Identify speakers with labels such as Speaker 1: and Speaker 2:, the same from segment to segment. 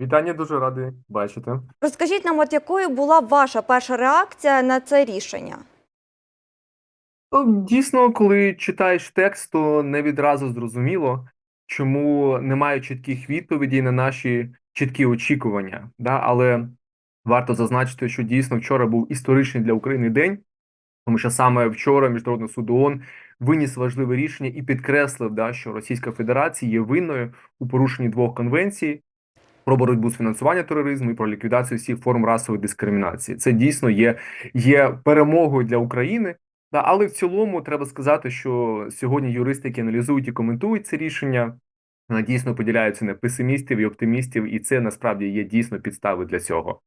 Speaker 1: Вітання, дуже радий бачити.
Speaker 2: Розкажіть нам, от якою була ваша перша реакція на це рішення?
Speaker 1: Ну, Дійсно, коли читаєш текст, то не відразу зрозуміло, чому немає чітких відповідей на наші чіткі очікування. Да? Але варто зазначити, що дійсно вчора був історичний для України день, тому що саме вчора Міжнародний суд ООН виніс важливе рішення і підкреслив, да, що Російська Федерація є винною у порушенні двох конвенцій. Про боротьбу з фінансуванням тероризму і про ліквідацію всіх форм расової дискримінації. Це дійсно є, є перемогою для України. Да, але в цілому треба сказати, що сьогодні юристи, які аналізують і коментують це рішення, дійсно поділяються на песимістів і оптимістів, і це насправді є дійсно підстави для цього.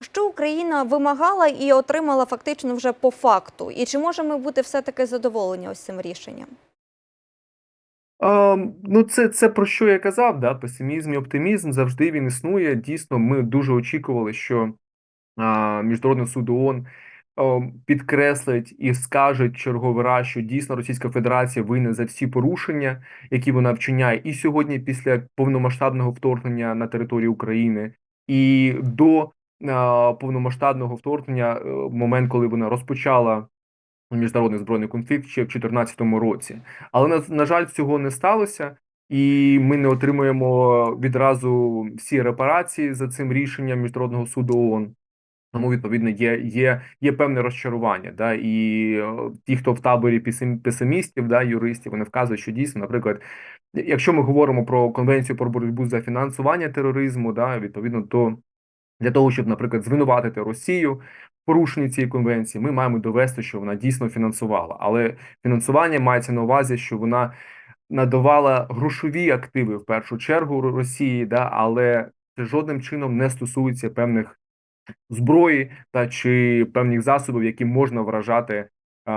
Speaker 2: Що Україна вимагала і отримала фактично вже по факту? І чи можемо ми бути все-таки задоволені ось цим рішенням?
Speaker 1: Ну, це, це про що я казав, да? Песимізм і оптимізм завжди він існує. Дійсно, ми дуже очікували, що а, Міжнародний суд ООН а, підкреслить і скаже черговий раз, що дійсно Російська Федерація винна за всі порушення, які вона вчиняє, і сьогодні, після повномасштабного вторгнення на територію України, і до а, повномасштабного вторгнення, е, момент, коли вона розпочала міжнародний збройний конфлікт ще в 2014 році. Але на, на жаль, цього не сталося, і ми не отримуємо відразу всі репарації за цим рішенням міжнародного суду ООН. Тому відповідно є є, є певне розчарування. Да, і е, ті, хто в таборі песим- песимістів, да, юристів, вони вказують, що дійсно, наприклад, якщо ми говоримо про конвенцію про боротьбу за фінансування тероризму, да, відповідно, то для того, щоб, наприклад, звинуватити Росію в порушенні цієї конвенції, ми маємо довести, що вона дійсно фінансувала. Але фінансування мається на увазі, що вона надавала грошові активи в першу чергу Росії, да, але це жодним чином не стосується певних зброї та чи певних засобів, які можна вражати а,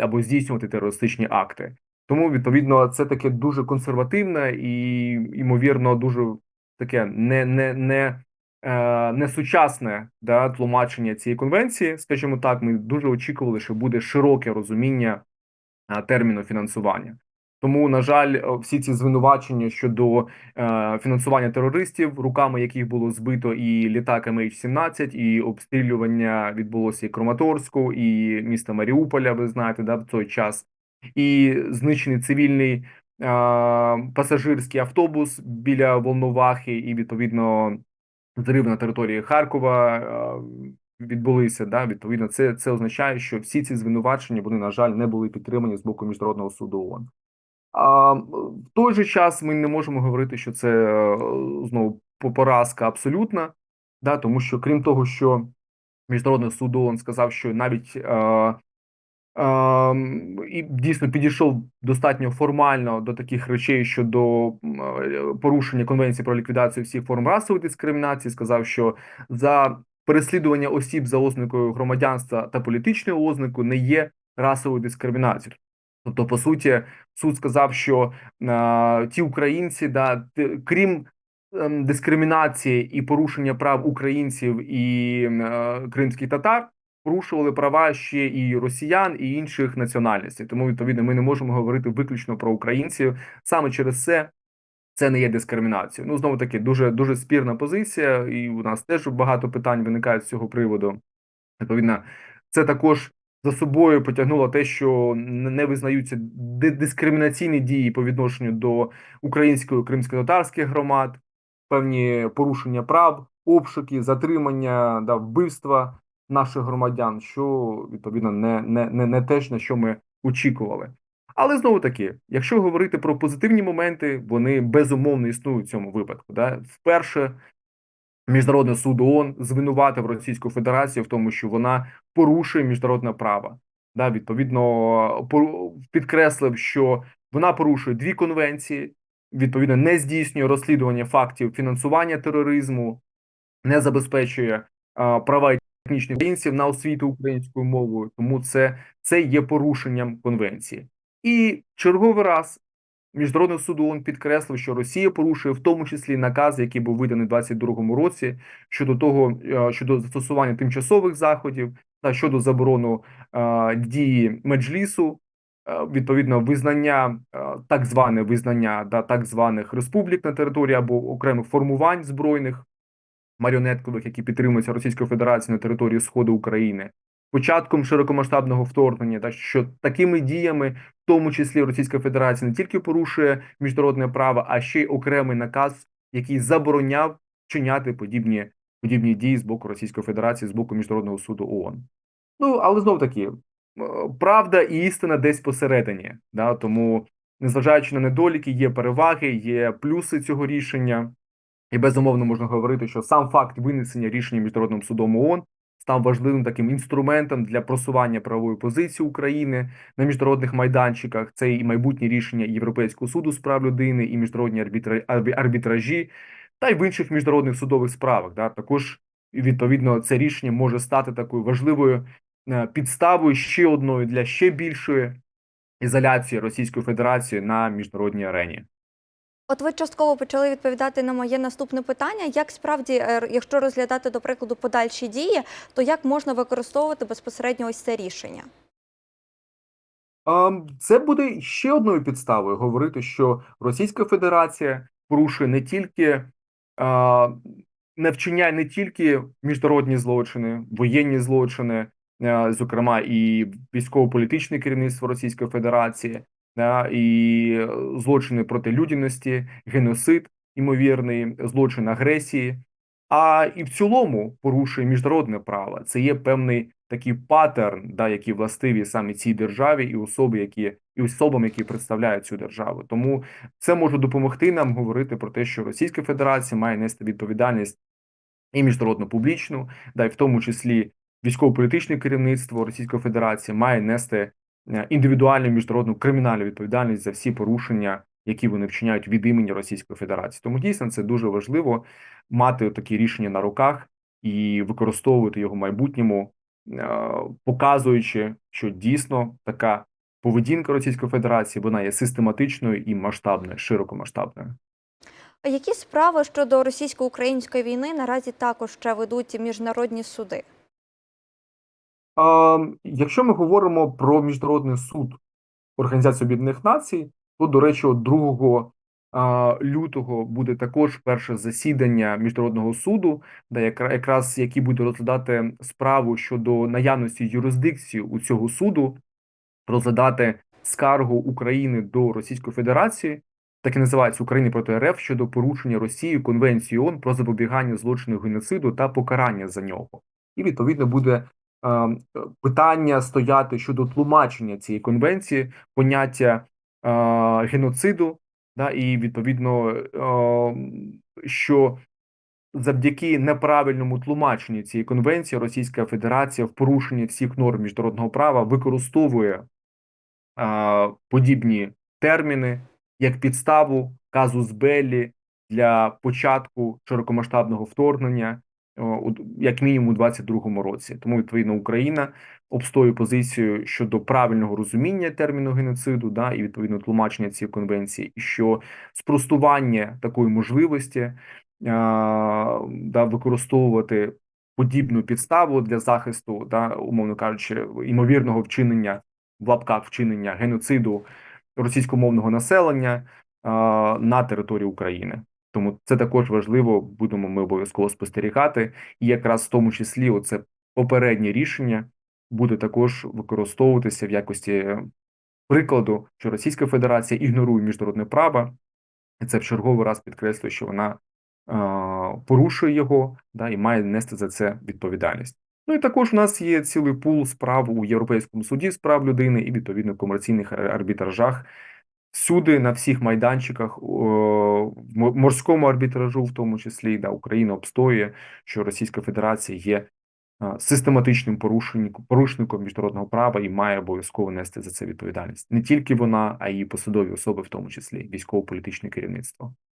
Speaker 1: або здійснювати терористичні акти. Тому відповідно це таке дуже консервативне і ймовірно дуже таке не не не. Е, Несучасне да, тлумачення цієї конвенції, скажімо так, ми дуже очікували, що буде широке розуміння а, терміну фінансування. Тому, на жаль, е, всі ці звинувачення щодо е, фінансування терористів, руками яких було збито і літак MH17, і обстрілювання відбулося і Краматорську, і міста Маріуполя. Ви знаєте, да, в той час, і знищений цивільний е, пасажирський автобус біля Волновахи, і відповідно зрив на території Харкова. е, Відбулися да відповідно, це це означає, що всі ці звинувачення вони на жаль не були підтримані з боку міжнародного суду ООН. А в той же час ми не можемо говорити, що це е, знову поразка абсолютна, да, тому що крім того, що міжнародний суд ООН сказав, що навіть е, і дійсно підійшов достатньо формально до таких речей щодо е, порушення конвенції про ліквідацію всіх форм расової дискримінації, сказав, що за переслідування осіб за ознакою громадянства та політичною ознакою не є расовою дискримінацією. Тобто, по суті, суд сказав, що е, ті українці, да, крім ем, дискримінації і порушення прав українців і е, кримських татар, порушували права ще і росіян, і інших національностей. Тому відповідно ми не можемо говорити виключно про українців. Саме через це це не є дискримінацією. Ну знову таки дуже дуже спірна позиція, і у нас теж багато питань виникає з цього приводу. Відповідно, це також за собою потягнуло те, що не визнаються дискримінаційні дії по відношенню до української кримсько-татарських громад, певні порушення прав, обшуки, затримання, да, вбивства наших громадян, що відповідно не, не, не, не те, на що ми очікували. Але знову таки, якщо говорити про позитивні моменти, вони безумовно існують в цьому випадку. Да? Вперше Міжнародний суд ООН звинуватив Російську Федерацію в тому, що вона порушує міжнародне право. Да, відповідно, підкреслив, що вона порушує дві конвенції, відповідно, не здійснює розслідування фактів фінансування тероризму, не забезпечує а, права етнічних українців на освіту українською мовою. Тому це, це є порушенням конвенції. І черговий раз Міжнародний суд ООН підкреслив, що Росія порушує в тому числі наказ, який був виданий у 2022 році щодо того, е, щодо застосування тимчасових заходів та щодо заборону е, дії меджлісу е, відповідно визнання, так зване визнання да, так званих республік на території або окремих формувань збройних маріонеткових, які підтримуються Російською Федерацією на території Сходу України, початком широкомасштабного вторгнення, та що такими діями, в тому числі Російська Федерація, не тільки порушує міжнародне право, а ще й окремий наказ, який забороняв вчиняти подібні подібні дії з боку Російської Федерації, з боку міжнародного суду ООН. Ну але знов таки правда і істина десь посередині. Да? Тому, незважаючи на недоліки, є переваги, є плюси цього рішення. І безумовно можна говорити, що сам факт винесення рішення міжнародним судом ООН став важливим таким інструментом для просування правової позиції України на міжнародних майданчиках. Це і майбутнє рішення Європейського суду з прав людини, і міжнародні арбітра... арбітражі, та й в інших міжнародних судових справах. Да? Також відповідно це рішення може стати такою важливою е, підставою ще одною для ще більшої ізоляції Російської Федерації на міжнародній арені.
Speaker 2: От ви частково почали відповідати на моє наступне питання. Як справді, е, якщо розглядати до прикладу подальші дії, то як можна використовувати безпосередньо ось це рішення?
Speaker 1: Це буде ще одною підставою говорити, що Російська Федерація порушує не тільки не вчиняє не тільки міжнародні злочини, воєнні злочини, зокрема і військово-політичне керівництво Російської Федерації, да, і е, злочини проти людяності, геноцид, ймовірний, злочин агресії, а і в цілому порушує міжнародне право. Це є певний такий паттерн, да, який властиві саме цій державі і особи, які і особам, які представляють цю державу. Тому це може допомогти нам говорити про те, що Російська Федерація має нести відповідальність і міжнародно публічну, да, і в тому числі військово-політичне керівництво Російської Федерації має нести індивідуальну міжнародну кримінальну відповідальність за всі порушення, які вони вчиняють від імені Російської Федерації. Тому дійсно це дуже важливо мати такі рішення на руках і використовувати його в майбутньому, е, показуючи, що дійсно така поведінка Російської Федерації вона є систематичною і масштабною, широкомасштабною.
Speaker 2: Які справи щодо російсько-української війни наразі також ще ведуть міжнародні суди?
Speaker 1: Якщо ми говоримо про міжнародний суд Організації Об'єднаних Націй, то, до речі, 2 лютого буде також перше засідання міжнародного суду, де якраз який буде розглядати справу щодо наявності юрисдикції у цього суду, розглядати скаргу України до Російської Федерації, так і називається України проти РФ щодо порушення Росією Конвенції ООН про запобігання злочину геноциду та покарання за нього. І відповідно буде питання стояти щодо тлумачення цієї конвенції, поняття е, геноциду, да, і відповідно, е, що завдяки неправильному тлумаченню цієї конвенції Російська Федерація в порушенні всіх норм міжнародного права використовує е, подібні терміни як підставу казус беллі для початку широкомасштабного вторгнення, як мінімум у 22-му році. Тому відповідно Україна обстоює позицію щодо правильного розуміння терміну геноциду, да, і відповідно тлумачення цієї конвенції, і що спростування такої можливості а, да, використовувати подібну підставу для захисту, да, умовно кажучи, ймовірного вчинення в лапках вчинення геноциду російськомовного населення а, на території України. Тому це також важливо, будемо ми обов'язково спостерігати, і якраз в тому числі оце попереднє рішення буде також використовуватися в якості е, прикладу, що Російська Федерація ігнорує міжнародне право, і це в черговий раз підкреслює, що вона а, порушує його, да, і має нести за це відповідальність. Ну і також у нас є цілий пул справ у Європейському суді з прав людини і відповідно комерційних арбітражах. Всюди на всіх майданчиках, в морському арбітражу, в тому числі, да, Україна обстоює, що Російська Федерація є систематичним порушником міжнародного права і має обов'язково нести за це відповідальність. Не тільки вона, а й посадові особи, в тому числі військово-політичне керівництво.